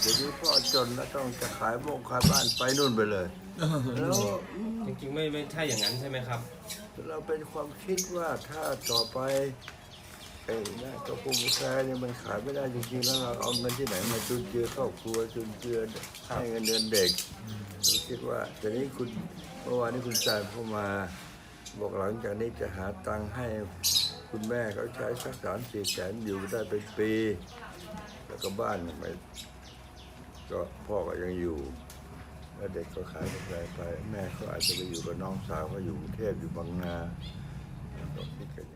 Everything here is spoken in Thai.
เดี๋ยวนี้พ่อจนแล้วต้องจะขายโมงขายบ้านไปนู่นไปเลย แล้วจริงๆไม่ไม่ใช่อย่างนั้นใช่ไหมครับ เราเป็นความคิดว่าถ้าต่อไปไอ้นะกระปุกกาแฟเนี่ยมันขายไม่ได้จริงๆแล้วเราเอาเงินที่ไหนมาจุนเจือครอบครัวจุนเจือให้เงินเดือนเด็กเราคิดว่าแต่นี้คุณเมื่อวานนี้คุณจ่ายเข้ามา บอกหลังจากนี้จะหาตังค์ให้คุณแม่เขาใช้สักสามสี่แสนอยู่ได้เป็นปี แล้วก็บ้านเนี่ยไม่ก็พ่อก็ยังอยู่ แล้วเด็กก็ขายกาแฟไป แม่เขาอาจจะไปอยู่กับน้องสาวเขาอยู่กรุงเทพอยู่บางนาก็คิดกัน